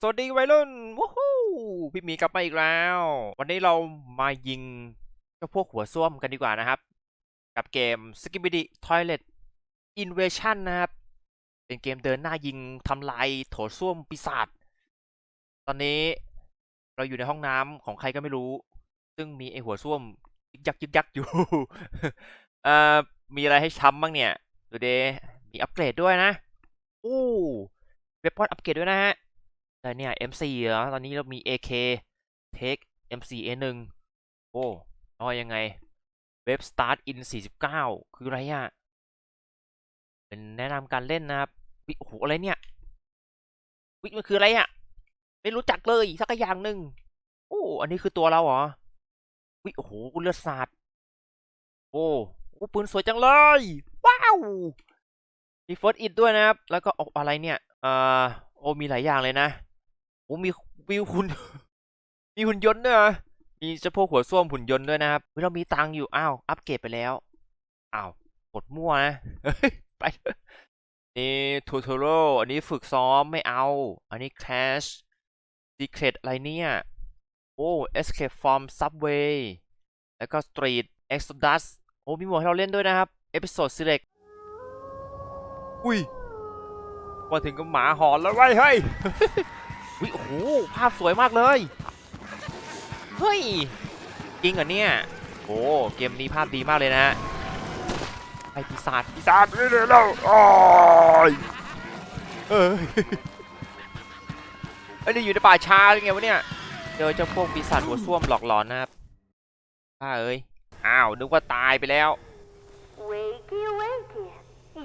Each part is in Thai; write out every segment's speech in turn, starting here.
สวัสดีวัยรุ่นวู้ฮู้พี่มีกลับมาอีกแล้ว วันนี้เรามายิงเจ้าพวกหัวส้วมกันดีกว่านะครับ กับเกม s k i b i d i Toilet Invasion นะครับ เป็นเกมเดินหน้ายิงทำลายโถส้วมปีศาจตอนนี้เราอยู่ในห้องน้ำของใครก็ไม่รู้ ซึ่งมีไอหัวส้วมยึกยักยึกยักอยู่เอ่อมีอะไรให้ช้ำบ้างเนี่ยดูเดมีอัปเกรดด้วยนะ อู้เว็บพอนอัปเกรดด้วยนะฮะ แต่เนี่ย M4 เหรอตอนนี้เรามี AK Take M4 A1 โอ้เอายังไง เว็บ Start in 49 คืออะไรอะเป็นแนะนำการเล่นนะครับวิโอ้โหอะไรเนี่ยวิมันคืออะไรอะไม่รู้จักเลยสักอย่างหนึ่งโอ้อันนี้คือตัวเราเหรอวิโอ้โหเลือดสาดโอ้โอ้ปืนสวยจังเลย ว้าวมี First Aid ด้วยนะครับ แล้วก็ออะไรเนี่ย เอ่อ โอ้มีหลายอย่างเลยนะ โอ้มีวิวหุ่นมีหุ่นยนต์ด้วยมีเฉพาะหัวส้วมหุ่นยนต์ด้วยนะครับเรามีตังอยู่อ้าวอัปเกรดไปแล้วอ้าวกดมั่วนะเฮ้ยไปนี่ทูทอรอันนี้ฝึกซ้อมไม่เอา อันนี้ Crash Secret อะไรเนี่ยโอ้ Escape from Subway แล้วก็ Street Exodus โอ้มีหมวดให้เราเล่นด้วยนะครับ Episode Select อุ้ยมาถึงกับหมาหอนแล้วไว้ยเฮ้ย วิโอ้โหภาพสวยมากเลย เฮ้ย จริงเหรอเนี่ยโอ้เกมนี้ภาพดีมากเลยนะฮะไอปีศาจปีศาจนี่เลยแล้วโอ้ยเอ้ยเอ้ยนี่อยู่ในป่าช้าหรือไงวะเนี่ยเจอเจ้าพวกปีศาจหัวส้วมหลอกหลอนนะครับป้าเอ้ยอ้าวนึกว่าตายไปแล้ว Wakey, wakey.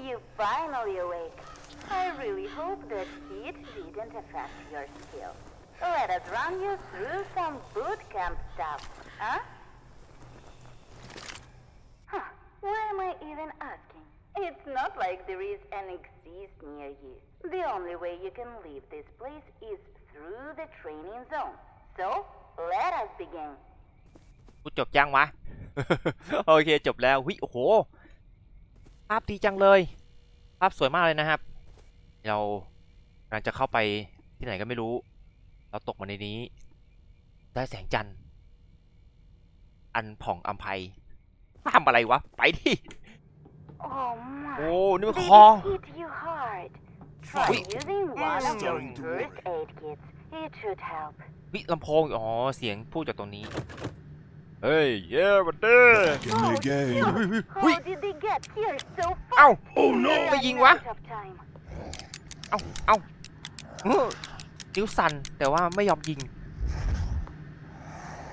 You finally awake. I really hope that heat didn't affect your skills. Let us run you through some boot camp stuff, huh? Huh, why am I even asking? It's not like there is an exist near you. The only way you can leave this place is through the training zone. So, let us begin. กูจบยังวะ โอเคจบแล้ววิโอ้โห ภาพดีจังเลย ภาพสวยมากเลยนะครับ เรากำลังจะเข้าไปที่ไหนก็ไม่รู้ เราตกมาในนี้ ได้แสงจันทร์อันผ่องอัมภัยทำอะไรวะ ไปดิ Oh my. โอ้นี่มัน Did คอ it hit you hard? Try Wait. using one of your Starting to first aid kits. It should help. วิลำโพง อ๋อ เสียงพูดจากตรงนี้ เฮ้ย เย้วันเด้ Back in the game. How Wait. did they get here so เอ้า fast? โอ้ no We're ไปยิง running วะ out of time. เอ้าเอ้าเฮ้อนิ้วสั่นแต่ว่าไม่ยอมยิง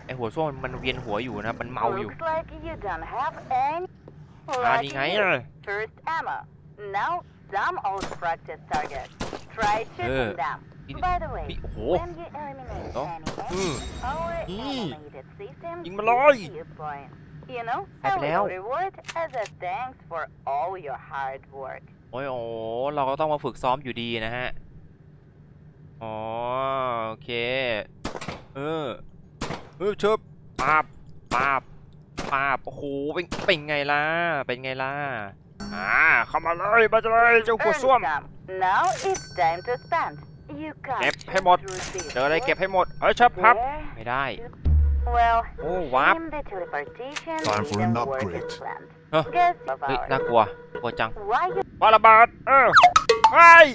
ไอหัวส้วมมันเวียนหัวอยู่นะ มันเมาอยู่ Looks like you don't have any. อ่า Lucky นี่ไง you. อะ First ammo. Now some old practice targets. Try shooting Uh, them. ini- By the way, ini- oh. when you eliminate Oh. enemies, Hmm. our Hmm. animated system ยิง gives มาเลย you points. You know, หาย a ไปแล้ว little reward as a thanks for all your hard work. โอ้ยโอ้เราก็ต้องมาฝึกซ้อมอยู่ดีนะฮะ อ๋อ โอเค เออเออเชิบปาบปาบปาบโอ้โห เป็น เป็นไงล่ะ เป็นไงล่ะ อ่า เข้ามาเลยมาเลยเจ้าหัวส้วม Earn some. Now it's time to spend. You can't เก็บให้ shoot หมด through this เจออะไร door. เก็บให้หมด เอ้ยชับพับ There. ไม่ได้ Well, Oh, wap. shame the teleportation Time for didn't an work upgrade. As planned. Huh. Guess of เฮ้ย ours. น่ากลัว กลัวจัง Why you ปาระบาดเออไอ้ย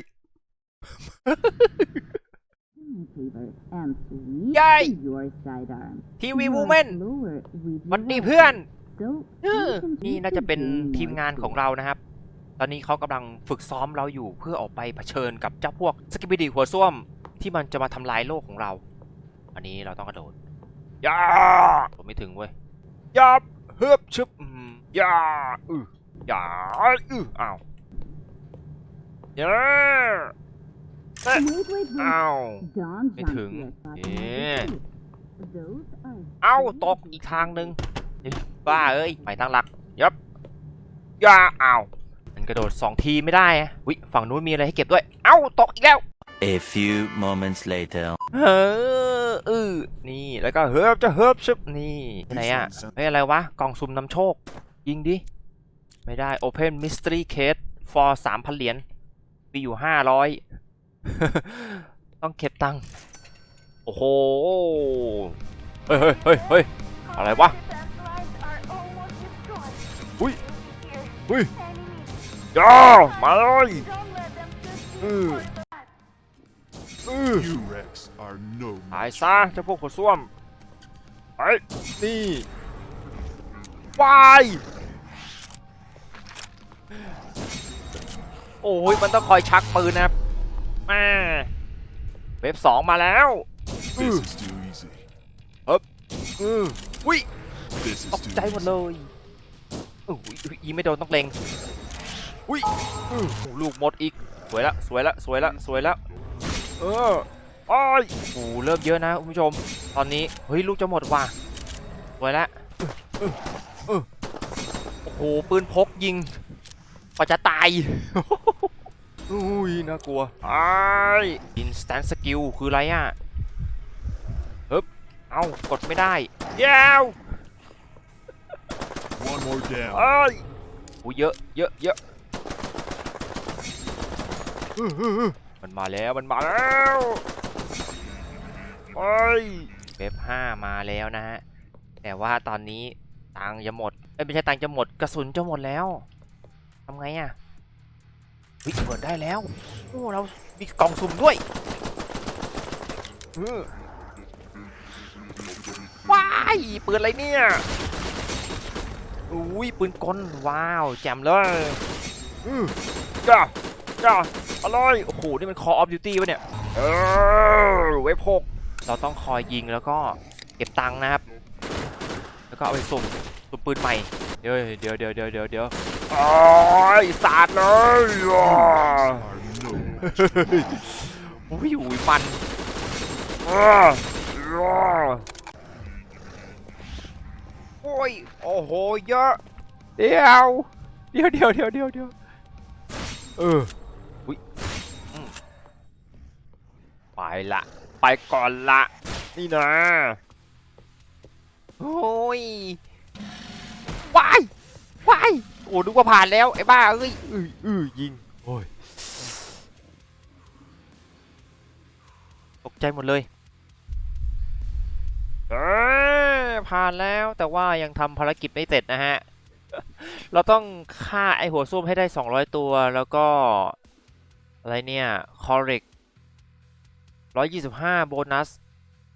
favor and sweep Yay! your sidearm. ทีวี You วู are แมน slower with วัน your ดี weapon, เพื่อน so เออ you can นี่ keep น่าจะ the เป็น game ทีม more งานของ safe. เรานะครับ ตอนนี้เขากำลังฝึกซ้อมเราอยู่เพื่อออกไปเผชิญกับเจ้าพวกสกิบิดีหัวส้วม ที่มันจะมาทำลายโลกของเรา อันนี้เราต้องกระโดดย่าผมไม่ถึงเว้ยยับเฮือบชึบอื มย่าอือย่าอืออ้าวย่าเอ๊ะ Wait, wait, wait. อ้าว Don't ไม่ jump ถึง yet, Papa. เอ๊ะ Those are เอ้า very ตกอีกทางหนึ่งบ้าเอ้ยไปตั้งหลักยับย่าอ้าวมันกระโดดสองทีไม่ได้อะวิฝั่งนู้นมีอะไรให้เก็บด้วย เอ้าตกอีกแล้ว A few moments later. เฮ้ออือนี่แล้วก็เฮิบจะเฮิบชึบนี่ไหนอะเฮ้ยอะไรวะกล่องซุ่มนำโชค ยิงดิ ไม่ได้ Open Mystery Case for สามพันเหรียญ มีอยู่ห้าร้อยต้องเก็บตังค์ โอ้โห เฮ้ยเฮ้ยเฮ้ยเฮ้ยอะไรวะ อุ้ย อุ้ยย่ามาเลยหายซะเจ้าพวกหัวส้วมไอ้นี่ไป โอ้ยมันต้องคอยชักปืนนะครับแม่เว็บสองมาแล้ว This is too easy. อืออุ้ย This ต is ก too ใจหมดเล easy. ยอุ้ยอุ๊ยอีไม่โดนต้องเล็งอุ้ยอื้อลูกหมดอีกสวยละสวยละสวยละสวยละเอออ้อยโอ้โหเริ่มเยอะนะคุณผู้ชม ตอนนี้ เฮ้ย ลูกจะหมดว่ะสวยละอื้ออื้อโอ้โหปืนพกยิงกว่าจะตาย อุ้ยน่ากลัวไอ้ instant skill คืออะไรอะฮึบเอ้ากดไม่ได้ยาว One more down. เอ้ยอู้เยอะเยอะเยอะอื้ออื้ออื้อมันมาแล้วมันมาแล้วเอ้ยเว็บห้ามาแล้วนะฮะแต่ว่าตอนนี้ตังค์จะหมดเอ้ยไม่ใช่ตังค์จะหมดกระสุนจะหมดแล้วทำไงอะ วิเปิดได้แล้วโอ้เรา มีกล่องสุ่มด้วยอือว้ายปืนอะไรเนี่ยอุ้ยปืนกลว้าวแจ่มเลยอือจ้าจ้าอร่อยโอ้โหนี่มัน Call of Duty ปะเนี่ยเออเว็บหกเราต้องคอยยิงแล้วก็เก็บตังค์นะครับ แล้วก็เอาไปสุ่มสุ่มปืนใหม่ เดี๋ยวเดี๋ยวเดี๋ยวเดี๋ยวเดี๋ยว โอ้ยสาดเลยอะ Are no match. อุ้ยอุ้ยมันอ่าอ่าโอ้ยโอ้โหเยอะเดี๋ยวเดี๋ยวเดี๋ยวเดี๋ยวเดี๋ยวเดี๋ยวเอออุ้ยอืมไปละไปก่อนละนี่นะโอ้ยวายวายโอ้นึกว่าผ่านแล้วไอ้บ้าเอ้ยอืออือยิงโอ้ยตกใจหมดเลยเออผ่านแล้วแต่ว่ายังทำภารกิจไม่เสร็จนะฮะ เราต้องฆ่าไอหัวส้วมให้ได้ 200 ตัวแล้วก็ อะไรเนี่ยคอริก125 โบนัส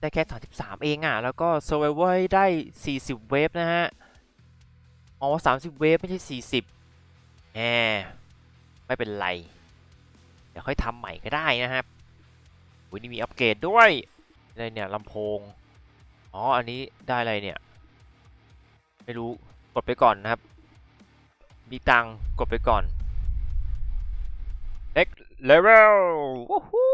ได้แค่ 33 เองอะ แล้วก็ Survivor ให้ได้ 40 เวฟนะฮะ อ๋อ30เวฟไม่ใช่40แหมไม่เป็นไร เดี๋ยวค่อยทำใหม่ก็ได้นะครับอุ้ยนี่มีอัปเกรดด้วยอะไรเนี่ยลำโพง อ๋อ อันนี้ได้อะไรเนี่ย ไม่รู้ กดไปก่อนนะครับ มีตังกดไปก่อน next level วู้ฮู้